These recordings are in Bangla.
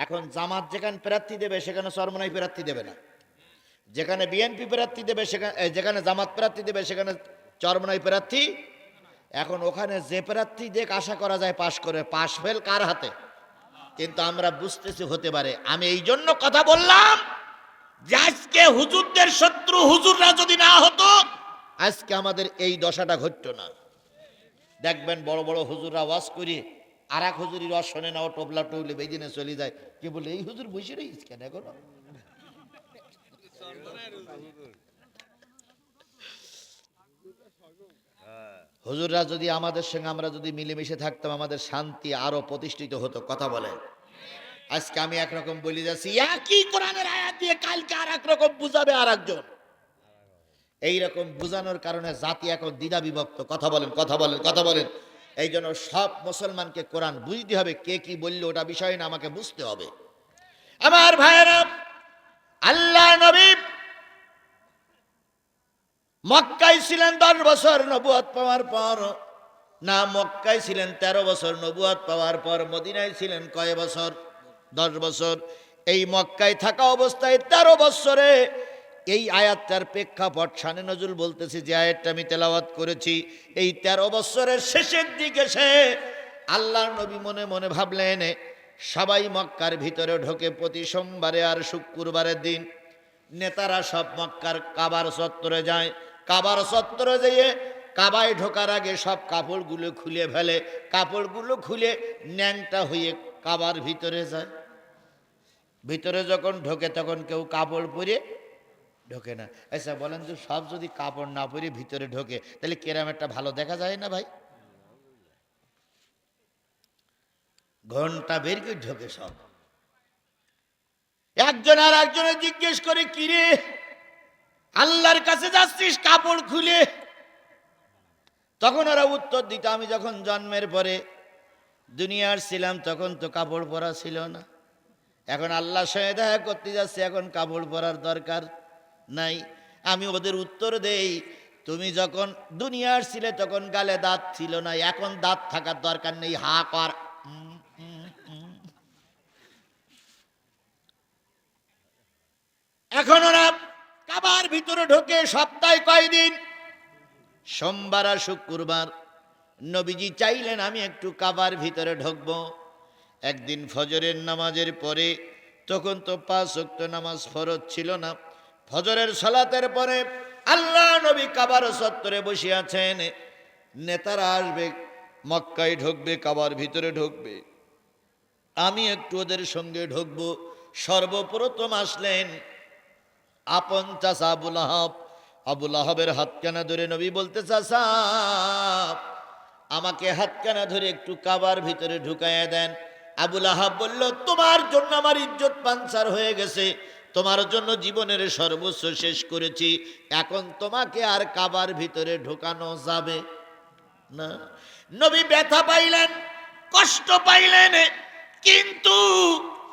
এখন জামাত যেখানে প্রার্থী দেবে, সেখানে চরমনাই প্রার্থী দেবে না। যেখানে বিএনপি প্রার্থী দেবে, সেখানে যেখানে জামাত প্রার্থী দেবে, সেখানে চরমনাই প্রার্থী। এখন ওখানে যে প্রার্থী দেখ, আশা করা যায় পাশ করে, পাশ ফেল কার হাতে? কিন্তু আমরা বুঝতেছি হতে পারে। আমি এই জন্য কথা বললাম যে আজকে হুজুরদের শত্রু হুজুররা যদি না হতো, আজকে আমাদের এই দশাটা ঘটতো না। দেখবেন বড় বড় হুজুররা ওয়াজ করি আর এক হুজুরির ওয়াজ শোনে না, ও টোপলে বেদিনে চলে যায়। কে বলে, এই হুজুর বসে রয়েছে কেন এখনও? হুজুররা যদি আমাদের সঙ্গে, আমরা যদি মিলেমিশে থাকতাম, আমাদের শান্তি আরও প্রতিষ্ঠিত হতো। কথা বলে আজকে আমি একরকম বলি যাচ্ছি, একই কোরআনের আয়াত দিয়ে কালকে আর একরকম বুঝাবে আর একজন এইরকম বুঝানোর কারণে জাতি এখন দ্বিধা বিভক্ত। কথা বলেন কথা বলেন কথা বলেন। এই জন্য সব মুসলমানকে কোরআন বুঝতে হবে, কে কি বলল ওটা বিষয় না, আমাকে বুঝতে হবে। আমার ভাইয়েরা আল্লাহ নবী মক্কায় ছিলেন দশ বছর নবুয়াত পাওয়ার পর। না, মক্কায় ছিলেন তেরো বছর নবুয়াত পাওয়ার পর, মদিনায় ছিলেন কয় বছর? দশ বছর। এই মক্কায় থাকা অবস্থায় তেরো বছরে এই আয়াতটার প্রেক্ষাপট শানে নজরুল বলতেছি, যে আয়াতটা আমি তেলাওয়াত করেছি, এই তেরো বছরের শেষের দিকে সে আল্লাহ নবী মনে মনে ভাবলেন, সবাই মক্কার ভিতরে ঢোকে, প্রতি সোমবারে আর শুক্রবারের দিন নেতারা সব মক্কার কাবার চত্বরে যায়। কাবার চত্বরে যেয়ে কাবায় ঢোকার আগে সব কাপড়গুলো খুলে ফেলে। কাপড়গুলো খুলে ন্যাংটা হয়ে কাবার ভিতরে যায়। ভিতরে যখন ঢোকে, তখন কেউ কাপড় পরে ঢোকে না। আচ্ছা বলেন তো, সব যদি কাপড় না পরে ভিতরে ঢোকে, তাহলে কেরাম একটা ভালো দেখা যায় না ভাই? ঘণ্টা বের করে ঢোকে সব। একজন আর একজনে জিজ্ঞেস করে কিরে আল্লাহর কাছে যাচ্ছিস কাপড় খুলে? তখন ওরা উত্তর দিত, আমি যখন জন্মের পরে দুনিয়ার ছিলাম, তখন তো কাপড় পরা ছিল না। এখন আল্লাহ সঙ্গে দেখা করতে যাচ্ছে, এখন কাপড় পরার দরকার নাই। আমি ওদের উত্তর দেই, তুমি যখন দুনিয়ার ছিলে তখন গালে দাঁত ছিল না, এখন দাঁত থাকার দরকার নেই, হা কর। এখন ওরা কাবার ভিতরে ঢোকে সপ্তাহে কয়দিন? সোমবার আর শুক্রবার। নবীজি চাইলেন আমি একটু কাবার ভিতরে ঢুকবো। একদিন ফজরের নামাজের পরে, তখন তো পাঁচ নামাজ ফরজ ছিল না। ফজরের সালাতের পরে আল্লাহ নবী কাবার সত্তরে বসে আছেন। নেতারা আসবে, মক্কায় ঢুকবে, কাবার ভিতরে ঢুকবে। আমি একটু ওদের সঙ্গে ঢুকবো। সর্বপ্রথম আসলেন আপন চাষা আবুল আহাব। আবুল আহাবের হাতকানা ধরে নবী বলতে চাষা আমাকে হাতকানা ধরে একটু কাবার ভিতরে ঢুকাইয়া দেন। আবুল আহাব বলল, তোমার জন্য আমার ইজ্জত পাঞ্চার হয়ে গেছে। তোমার জন্য জীবনের সর্বস্ব শেষ করেছি। এখন তোমাকে আর কাবার ভিতরে ঢোকানো যাবে না। নবী ব্যথা পাইলেন, কষ্ট পাইলেন, কিন্তু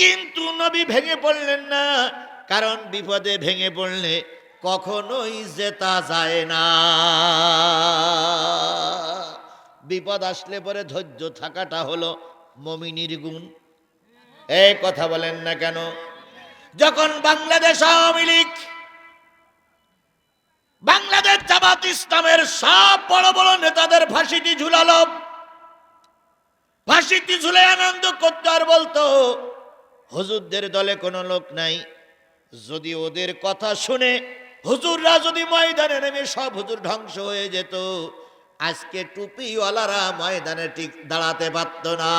কিন্তু নবী ভেঙে পড়লেন না। কারণ বিপদে ভেঙে পড়লে কখনোই জেতা যায় না। বিপদ আসলে পরে ধৈর্য থাকাটা হলো মমিনীর গুণ। এই কথা বলেন না কেন? যখন বাংলাদেশ আওয়ামী লীগ, বাংলাদেশ জামাত ইসলামের সব বড় বড় নেতাদের ফাঁসিটি ঝুলালো। ফাঁসিটি ঝুলে আনন্দ করতো আর বলতো, হুজুরদের দলে কোনো লোক নাই। যদি ওদের কথা শুনে হুজুররা যদি ময়দানে নেমে সব হুজুর ধ্বংস হয়ে যেত, আজকে টুপিওয়ালারা ময়দানে ঠিক দাঁড়াতে পারত না।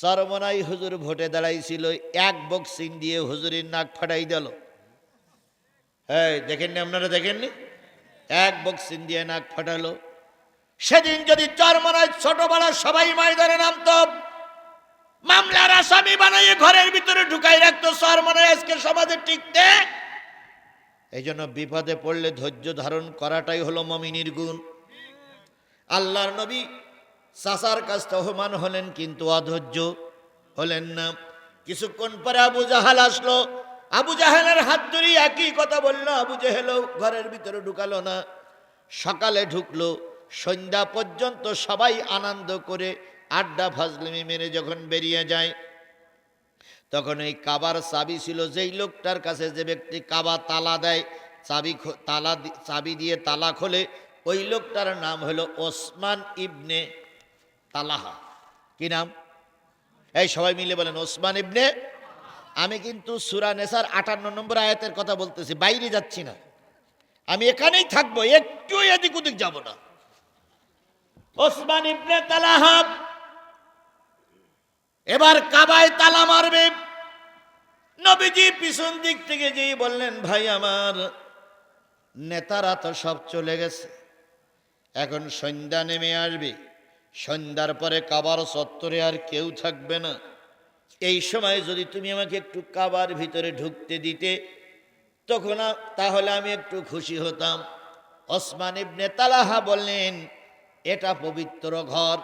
সরমনাই হুজুর ভোটে দাঁড়াইছিল, এক বক্সিং দিয়ে হুজুরের নাক ফাটাই দিল। হ্যাঁ দেখেননি আপনারা দেখেননি? এক বক্সিং দিয়ে নাক ফাটালো। সেদিন যদি চরমনায় ছোট বড় সবাই ময়দানে নামতো, মামলার আসামি বানাইয়ে ঘরের ভিতরে ঢুকাই রাখতো চরমনায় আজকে সমাজে টিকতে। এই জন্য বিপদে পড়লে ধৈর্য ধারণ করাটাই হলো মমিনীর গুণ। আল্লাহর নবী চাচার কাছ তহমান হলেন, কিন্তু অধৈর্য হলেন না। কিছুক্ষণ পরে আবু জাহাল আসলো। আবু জাহালের হাত ধরি একই কথা বলল। আবু জাহেলও ঘরের ভিতরে ঢুকালো না। সকালে ঢুকলো। সন্ধ্যা পর্যন্ত সবাই আনন্দ করে আড্ডা ফাজলিমি মেরে যখন বেরিয়ে যায়, তখন এই কাবার চাবি ছিল। যেই লোকটার কাছে যে ব্যক্তি কাবা তালা দেয়, চাবি তালা চাবি দিয়ে তালা খোলে, ওই লোকটার নাম হলো ওসমান ইবনে তালাহা। কি নাম? এই সবাই মিলে বলেন, ওসমান ইবনে, আমি কিন্তু সুরা নেসার আটান্ন নম্বর আয়াতের কথা বলতেছি, বাইরে যাচ্ছি না। আমি এখানেই থাকব, একটু এদিক ওদিক যাব না। ওসমান ইবনে তালাহাব এবার কাবায় তালা মারবে। নবীজি পিছন দিক থেকে যেই বললেন, ভাই, আমার নেতারা তো সব চলে গেছে। এখন সন্ধ্যা নেমে আসবে। সন্ধ্যার পরে কাবার চত্বরে আর কেউ থাকবে না। এই সময় যদি তুমি আমাকে একটু কাবার ভিতরে ঢুকতে দিতে, তখন তাহলে আমি একটু খুশি হতাম। ওসমান ইবনে তালাহা বললেন, এটা পবিত্র ঘর।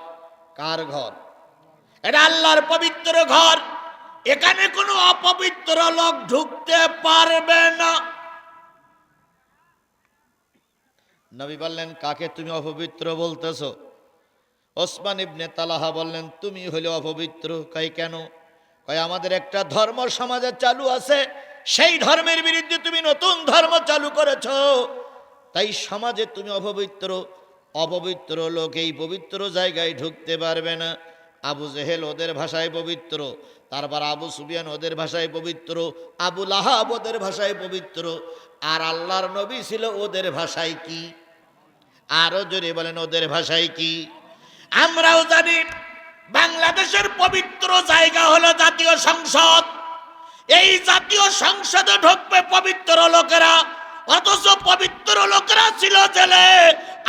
কার ঘর? এটা আল্লাহর পবিত্র ঘর। এখানে কোনো অপবিত্র লোক ঢুকতে পারবে না। নবী বললেন, কাকে তুমি অপবিত্র বলতেছো? ওসমান ইবনে তালাহা বললেন, তুমি হলে অপবিত্র কাই কেন? কয়, আমাদের একটা ধর্ম সমাজে চালু আছে, সেই ধর্মের বিরুদ্ধে তুমি নতুন ধর্ম চালু করেছ। তাই সমাজে তুমি অপবিত্র অপবিত্র লোক এই পবিত্র জায়গায় ঢুকতে পারবে না। আবু জেহেল ওদের ভাষায় পবিত্র, তারপর আবু সুবিয়ান ওদের ভাষায় পবিত্র, আবু লাহাব ওদের ভাষায় পবিত্র। আর আল্লাহর নবী ছিল ওদের ভাষায় কি? আরও জোরে বলেন, ওদের ভাষায় কি? আমরাও জানি বাংলাদেশের পবিত্র জায়গা হলো জাতীয় সংসদ। এই জাতীয় সংসদে ঢুকবে পবিত্র লোকেরা, অথচ পবিত্র লোকেরা ছিল জেলে,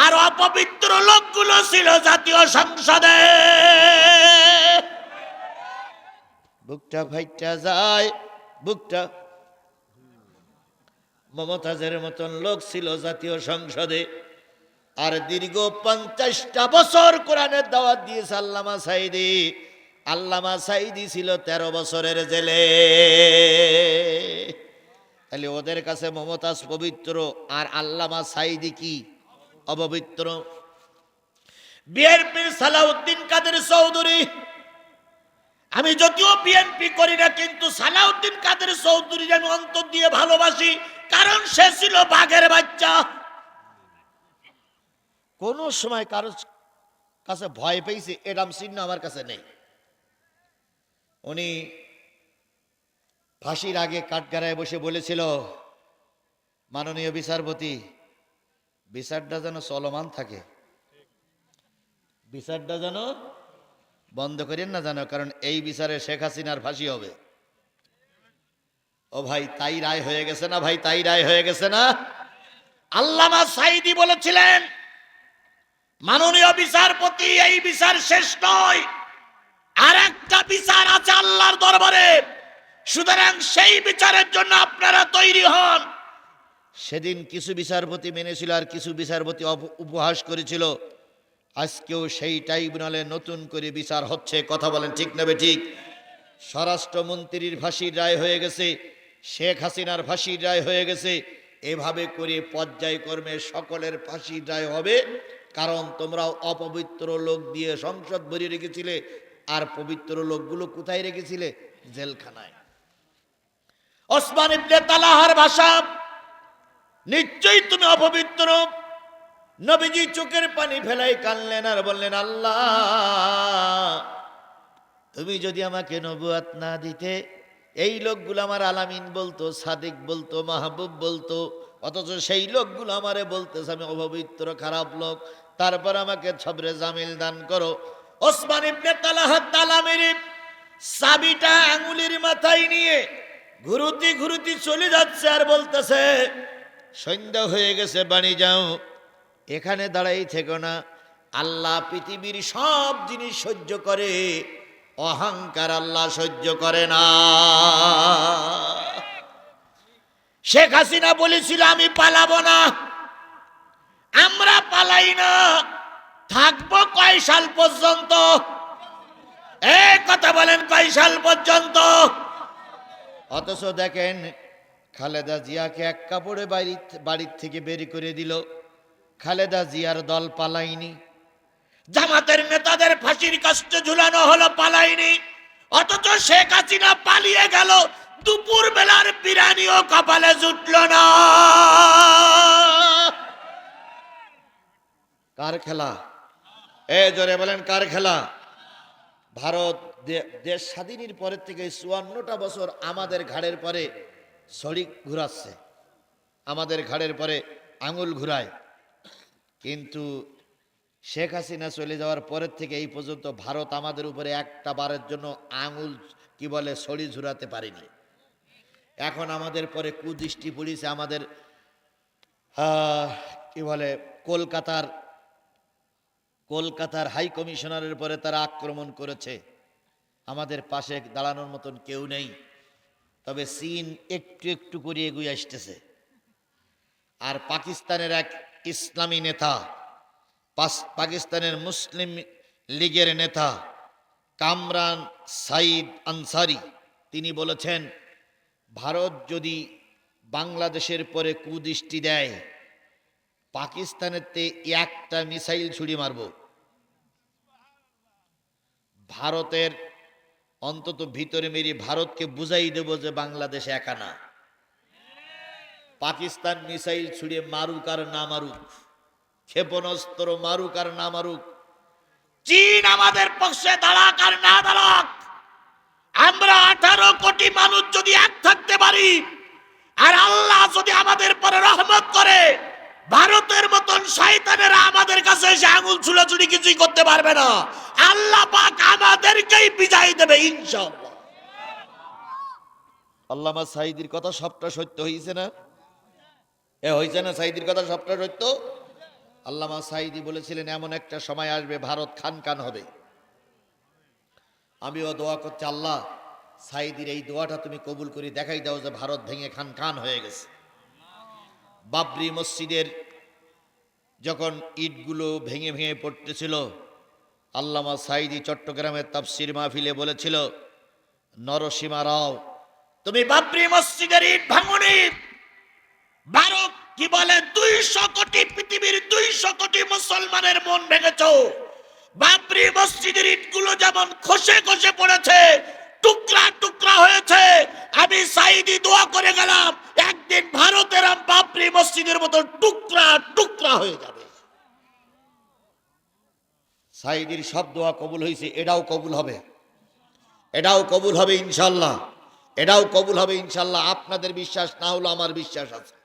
আর অপবিত্র লোকগুলো ছিল জাতীয় সংসদে। বুকটা ভাইটা যায়, বুকটা। মমতাজের মতন লোক ছিল জাতীয় সংসদে। আর দীর্ঘ পঞ্চাশটা বছর কোরআনের দাওয়াত দিয়েছে আল্লামা সাইদি আল্লামা সাইদি ছিল তেরো বছরের জেলে। তাহলে ওদের কাছে মমতাজ পবিত্র, আর আল্লামা সাইদি কি? অপবিত্র। বিএনপির সালাউদ্দিন কাদের চৌধুরী। আমি যদিও বিএনপি করি না, কিন্তু সালাউদ্দিন কাদের চৌধুরী আমি অন্তর দিয়ে ভালোবাসি, কারণ সে ছিল বাঘের বাচ্চা। কোন সময় কারও কাছে ভয় পেয়েছে এরম চিহ্ন আমার কাছে নেই। উনি ফাঁসির আগে কাঠগাড়ায় বসে বলেছিল, মাননীয় বিচারপতি, বিচারটা যেন চলমান থাকে। বিচারটা যেন বন্ধ করেন না জানো কারণ এই বিচারে শেখ হাসিনার ফাঁসি হবে। ও ভাই, তাই রায় হয়ে গেছে না ভাই? তাই রায় হয়ে গেছে না? আল্লামা সাইদি বলেছিলেন মাননীয় বিচারপতি, এই বিচার শেষ নয়। আর একটা বিচার আছে আল্লাহর দরবারে। সুতরাং সেই বিচারের জন্য আপনারা তৈরি হন। সেদিন কিছু বিচারপতি মেনেছিল আর কিছু বিচারপতি উপহাস করেছিল। আজকেও সেই ট্রাইব্যুনালে নতুন করে বিচার হচ্ছে, কথা বলেন ঠিক নেবে ঠিক? স্বরাষ্ট্রমন্ত্রীর ফাঁসির রায় হয়ে গেছে, শেখ হাসিনার ফাঁসির রায় হয়ে গেছে। এভাবে করে পর্যায়ক্রমে সকলের ফাঁসির রায় হবে। কারণ তোমরা অপবিত্র লোক দিয়ে সংসদ ভরিয়ে রেখেছিলে, আর পবিত্র লোকগুলো কোথায় রেখেছিলে? জেলখানায়। ওসমান ইবনে তালাহার ভাষা, নিশ্চয়ই তুমি অপবিত্র। নবীজি চোখের পানি ফেলাই কানলেন আর বললেন, আল্লাহ, তুমি যদি আমাকে নবুয়াত না দিতে, এই লোকগুলো আমার আলামিন বলতো, সাদিক বলতো, মাহবুব বলতো, অথচ সেই লোকগুলো আমারে বলতেছে, আমি অপবিত্র, খারাপ লোক। তারপর আমাকে ছবরে জামিল দান করো। ওসমান ইবনে তালাহা তালা মেরে চাবিটা আঙুলির মাথায় নিয়ে ঘুরুতি ঘুরুতি চলে যাচ্ছে আর বলতেছে সন্ধ্যা হয়ে গেছে বাড়ি যাও। এখানে দাঁড়াই থেকো না। আল্লাহ পৃথিবীর সব জিনিস সহ্য করে, অহংকার আল্লাহ সহ্য করে না। শেখ হাসিনা বলেছিল, আমি পালাবো না। আমরা পালাই না। থাকব কয় সাল পর্যন্ত? কথা বলেন কয় সাল পর্যন্ত? অথচ দেখেন খালেদা জিয়াকে এক কাপড়ে বাড়ি বাড়ির থেকে বের করে দিল। খালেদা জিয়ার দল পালাইনি জামাতের নেতাদের ফাঁসির কাস্টে ঝুলানো হলো পালাইনি অথচ শেখ হাসিনা পালিয়ে গেল। দুপুর বেলার বিরানিও কপালে জুটল না। কার খেলা? এ জোরে বলেন, কার খেলা? ভারত দেশ স্বাধীনের পরের থেকে চুয়ান্নটা বছর আমাদের ঘাড়ের পরে শরিক ঘুরাচ্ছে। আমাদের ঘাড়ের পরে আঙুল ঘুরায়। কিন্তু শেখ হাসিনা চলে যাওয়ার পরের থেকে এই পর্যন্ত ভারত আমাদের উপরে একটা বারের জন্য আঙুল, কি বলে, ছড়ি ঝুরাতে পারেনি। এখন আমাদের পরে কুদৃষ্টি পড়েছে আমাদের কি বলে, কলকাতার কলকাতার হাই কমিশনারের পরে তারা আক্রমণ করেছে। আমাদের পাশে দাঁড়ানোর মতন কেউ নেই। তবে চীন একটু একটু করে এগিয়ে আসতেছে। আর পাকিস্তানের এক ইসলামী নেতা পাকিস্তানের মুসলিম লীগের নেতা কামরান সাইদ আনসারি, তিনি বলেছেন, ভারত যদি বাংলাদেশের পরে কুদৃষ্টি দেয় পাকিস্তানের তে একটা মিসাইল ছুড়ি মারব। ভারতের অন্তত ভিতরে মেরি ভারতকে বুঝাই দেব যে বাংলাদেশ একা না। পাকিস্তান মিসাইল ছুড়ে মারুক আর না মারুক, ক্ষেপণাস্ত্র মারুক আর না মারুক, চীন আমাদের পক্ষে দাঁড়াক আর না দাঁড়াক। আমরা আঠারো কোটি মানুষ যদি এক থাকতে পারি, আর আল্লাহ যদি আমাদের পরে রহমত করে ভারতের মতন শয়তানেরা আমাদের কাছে এসে আঙুল ছুড়াছুড়ি কিছুই করতে পারবে না। আল্লাহ পাক আমাদেরকেই বিজয় দেবে, ইনশাআল্লাহ। আল্লামা সাইদির কথা সবটা সত্য হয়েছে না? এ হয়েছে না সাইদির কথা সবটা সত্য? আল্লামা সাইদি বলেছিলেন, এমন একটা সময় আসবে ভারত খান খান হবে। আমিও দোয়া করছি, আল্লাহ সাইদির এই দোয়াটা তুমি কবুল করে দেখাই দাও যে ভারত ভেঙে খান খান হয়ে গেছে। বাবরি মসজিদের যখন ইটগুলো ভেঙে ভেঙে পড়তেছিল, আল্লামা সাইদি চট্টগ্রামের তাফসির মাহফিলে বলেছিল, নরসীমা রাও, তুমি বাবরি মসজিদের ইট ভাঙুনি? ভারত কি বলে, দুইশো কোটি পৃথিবীর দুইশো কোটি মুসলমানের মন ভেঙেছ। বাবরি মসজিদের ইটগুলো যেমন খসে খসে পড়েছে, টুকরা টুকরা হয়েছে, আমি সাইদি দোয়া করে গেলাম একদিন ভারতের বাপরি মসজিদের মতো টুকরা টুকরা হয়ে যাবে। সাইদির সব দোয়া কবুল হয়েছে, এটাও কবুল হবে। এটাও কবুল হবে ইনশাল্লাহ এটাও কবুল হবে ইনশাল্লাহ আপনাদের বিশ্বাস না হলো আমার বিশ্বাস আছে।